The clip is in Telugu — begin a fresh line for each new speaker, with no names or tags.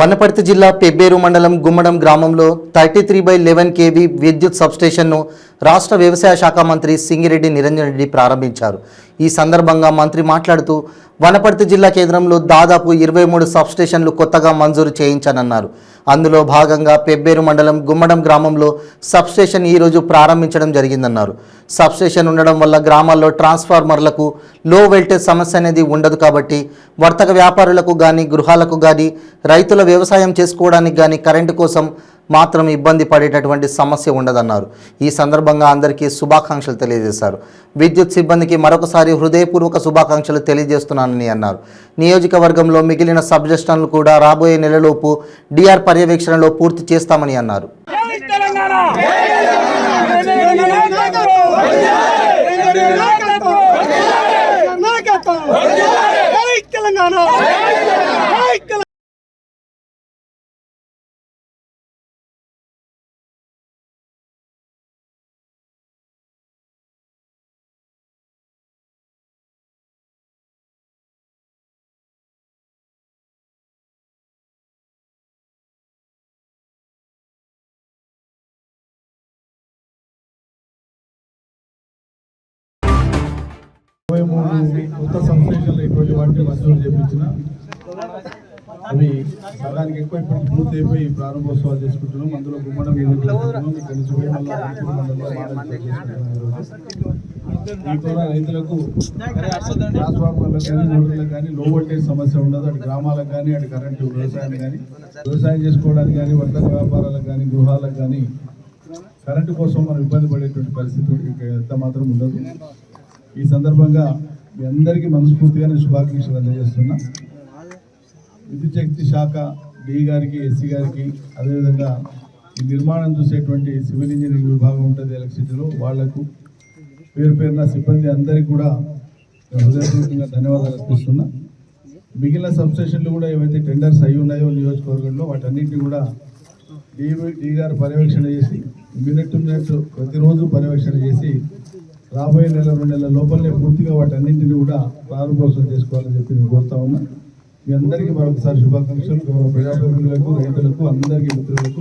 వనపర్తి జిల్లా పెబ్బేరు మండలం గుమ్మడం గ్రామంలో thirty three by eleven KV విద్యుత్ సబ్స్టేషన్ను రాష్ట్ర వ్యవసాయ శాఖ మంత్రి సింగిరెడ్డి నిరంజన్ రెడ్డి ప్రారంభించారు ఈ సందర్భంగా మంత్రి మాట్లాడుతూ వనపర్తి జిల్లా కేంద్రంలో దాదాపు ఇరవై మూడు సబ్స్టేషన్లు కొత్తగా మంజూరు చేయించనన్నారు అందులో భాగంగా పెబ్బేరు మండలం గుమ్మడం గ్రామంలో సబ్స్టేషన్ ఈరోజు ప్రారంభించడం జరిగిందన్నారు సబ్స్టేషన్ ఉండడం వల్ల గ్రామాల్లో ట్రాన్స్ఫార్మర్లకు లో వెల్టేజ్ సమస్య అనేది ఉండదు కాబట్టి వర్తక వ్యాపారులకు కానీ గృహాలకు కానీ రైతుల వ్యవసాయం చేసుకోవడానికి కానీ కరెంటు కోసం మాత్రం ఇబ్బంది పడేటటువంటి సమస్య ఉండదన్నారు ఈ సందర్భంగా అందరికీ శుభాకాంక్షలు తెలియజేశారు విద్యుత్ సిబ్బందికి మరొకసారి హృదయపూర్వక శుభాకాంక్షలు తెలియజేస్తున్నానని అన్నారు నియోజకవర్గంలో మిగిలిన సబ్జెక్షన్లు కూడా రాబోయే నెలలోపు డిఆర్ పర్యవేక్షణలో పూర్తి చేస్తామని అన్నారు తెలంగాణ
ముప్పై మూడు కొత్త సంశ్లేషణలు వాటిని మంజూరు చేయించిన అవి సగానికి ఎక్కువ ఇప్పటికి పూర్తి అయిపోయి ప్రారంభోత్సవాలు చేసుకుంటున్నాం అందులో గుమ్మడం ఇక్కడి ఈ కూడా రైతులకు ట్రాన్స్ఫార్మర్లకు కానీ రోడ్లకు కానీ లో వోల్టేజ్ సమస్య ఉండదు అటు గ్రామాలకు కానీ అటు కరెంటు వ్యవసాయానికి కానీ వ్యవసాయం చేసుకోవడానికి కానీ వర్తక వ్యాపారాలకు కానీ గృహాలకు కానీ కరెంటు కోసం మనం ఇబ్బంది పడేటువంటి పరిస్థితి ఎంత మాత్రం ఉండదు ఈ సందర్భంగా మీ అందరికీ మనస్ఫూర్తిగా నేను శుభాకాంక్షలు అందజేస్తున్నా విద్యుత్ శక్తి శాఖ డి గారికి ఎస్సీ గారికి అదేవిధంగా ఈ నిర్మాణం చూసేటువంటి సివిల్ ఇంజనీరింగ్ విభాగం ఉంటుంది ఎలక్ట్రిసిటీలో వాళ్లకు పేరు పేరున సిబ్బంది అందరికీ కూడా హృదయపూర్వకంగా ధన్యవాదాలు అర్పిస్తున్నా మిగిలిన సబ్స్టేషన్లు కూడా ఏవైతే టెండర్స్ అయి ఉన్నాయో నియోజకవర్గంలో వాటన్నింటినీ కూడా డీ డీ గారు పర్యవేక్షణ చేసి మినిట్ మినిట్ ప్రతిరోజు పర్యవేక్షణ చేసి రాబోయే నెల రెండు నెలల లోపలనే పూర్తిగా వాటన్నింటినీ కూడా ప్రారంభోత్సవం చేసుకోవాలని చెప్పి నేను కోరుతా ఉన్నా మీ అందరికీ మరొకసారి శుభాకాంక్షలు గౌరవ ప్రజాప్రతినిధులకు రైతులకు అందరికీ మిత్రులకు